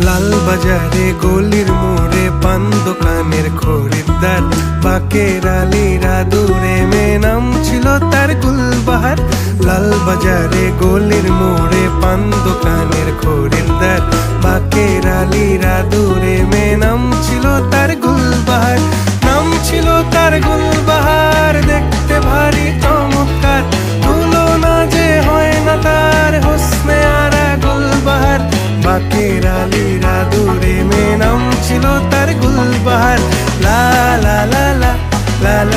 লাল বাজারে গলির মোড়ে পান দোকানের খরিদ্দার। বাকের আলীরা দূরে মে নাম ছিল তার গুলবাহার। লাল বাজারে গলির মোড়ে পান দোকানের খরিদ্দার। لا لا لا لا لا لا.